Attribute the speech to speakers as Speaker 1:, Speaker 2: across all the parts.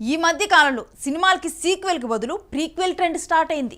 Speaker 1: ఈ మధ్య కాలంలో సినిమాలకి సీక్వెల్కి బదులు ప్రీక్వెల్ ట్రెండ్ స్టార్ట్ అయింది.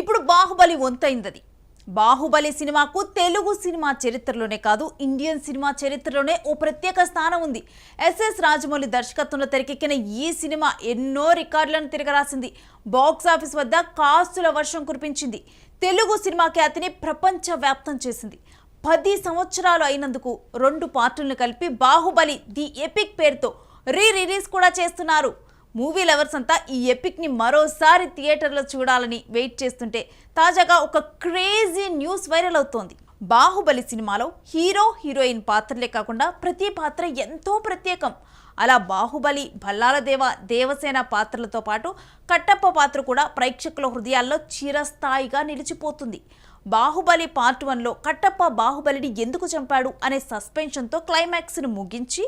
Speaker 1: ఇప్పుడు బాహుబలి వంతైంది అది బాహుబలి సినిమాకు తెలుగు సినిమా చరిత్రలోనే కాదు ఇండియన్ సినిమా చరిత్రలోనే ఓ ప్రత్యేక స్థానం ఉంది. ఎస్ఎస్ రాజమౌళి దర్శకత్వంలో తెరకెక్కిన ఈ సినిమా ఎన్నో రికార్డులను తిరగరాసింది. బాక్స్ ఆఫీస్ వద్ద కాస్తుల వర్షం కురిపించింది. తెలుగు సినిమా ఖ్యాతిని ప్రపంచవ్యాప్తం చేసింది. పది సంవత్సరాలు అయినందుకు రెండు పార్టులను కలిపి బాహుబలి ది ఎపిక్ పేరుతో రీ రిలీజ్ కూడా చేస్తున్నారు. మూవీ లవర్స్ అంతా ఈ ఎపిక్ని మరోసారి థియేటర్లో చూడాలని వెయిట్ చేస్తుంటే తాజాగా ఒక క్రేజీ న్యూస్ వైరల్ అవుతోంది. బాహుబలి సినిమాలో హీరో హీరోయిన్ పాత్రలే కాకుండా ప్రతి పాత్ర ఎంతో ప్రత్యేకం. అలా బాహుబలి భల్లాలదేవ దేవసేన పాత్రలతో పాటు కట్టప్ప పాత్ర కూడా ప్రేక్షకుల హృదయాల్లో చిరస్థాయిగా నిలిచిపోతుంది. బాహుబలి పార్ట్ వన్లో కట్టప్ప బాహుబలిని ఎందుకు చంపాడు అనే సస్పెన్షన్తో క్లైమాక్స్ను ముగించి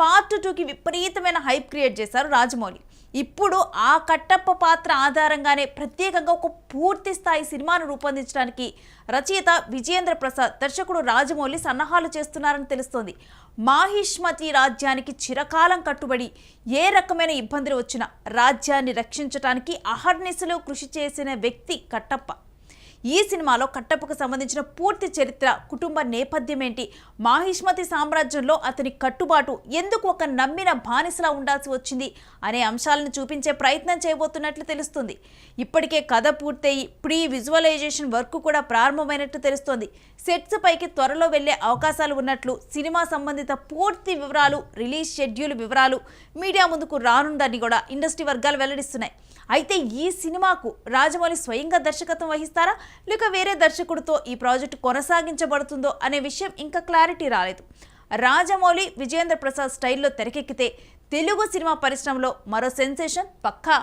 Speaker 1: పార్ట్ టూకి విపరీతమైన హైప్ క్రియేట్ చేశారు రాజమౌళి. ఇప్పుడు ఆ కట్టప్ప పాత్ర ఆధారంగానే ప్రత్యేకంగా ఒక పూర్తి స్థాయి సినిమాను రూపొందించడానికి రచయిత విజయేంద్ర ప్రసాద్ దర్శకుడు రాజమౌళి సన్నాహాలు చేస్తున్నారని తెలుస్తోంది. మాహిష్మతి రాజ్యానికి చిరకాలం కట్టుబడి ఏ రకమైన ఇబ్బందులు వచ్చినా రాజ్యాన్ని రక్షించడానికి అహర్నిశలు కృషి చేసిన వ్యక్తి కట్టప్ప. ఈ సినిమాలో కట్టప్పకు సంబంధించిన పూర్తి చరిత్ర కుటుంబ నేపథ్యం ఏంటి? మాహిష్మతి సామ్రాజ్యంలో అతని కట్టుబాటు ఎందుకు ఒక నమ్మిన బానిసలా ఉండాల్సి వచ్చింది అనే అంశాలను చూపించే ప్రయత్నం చేయబోతున్నట్లు తెలుస్తుంది. ఇప్పటికే కథ పూర్తయి ప్రీ విజువలైజేషన్ వర్క్ కూడా ప్రారంభమైనట్లు తెలుస్తోంది. సెట్స్ పైకి త్వరలో వెళ్ళే అవకాశాలు ఉన్నట్లు సినిమా సంబంధిత పూర్తి వివరాలు రిలీజ్ షెడ్యూల్ వివరాలు మీడియా ముందుకు రానుందని కూడా ఇండస్ట్రీ వర్గాలు వెల్లడిస్తున్నాయి. అయితే ఈ సినిమాకు రాజమౌళి స్వయంగా దర్శకత్వం వహిస్తారా? లేక వేరే దర్శకుడితో ఈ ప్రాజెక్టు కొనసాగించబడుతుందో అనే విషయం ఇంకా క్లారిటీ రాలేదు. రాజమౌళి విజయేంద్ర ప్రసాద్ స్టైల్లో తెరకెక్కితే తెలుగు సినిమా పరిశ్రమలో మరో సెన్సేషన్ పక్కా?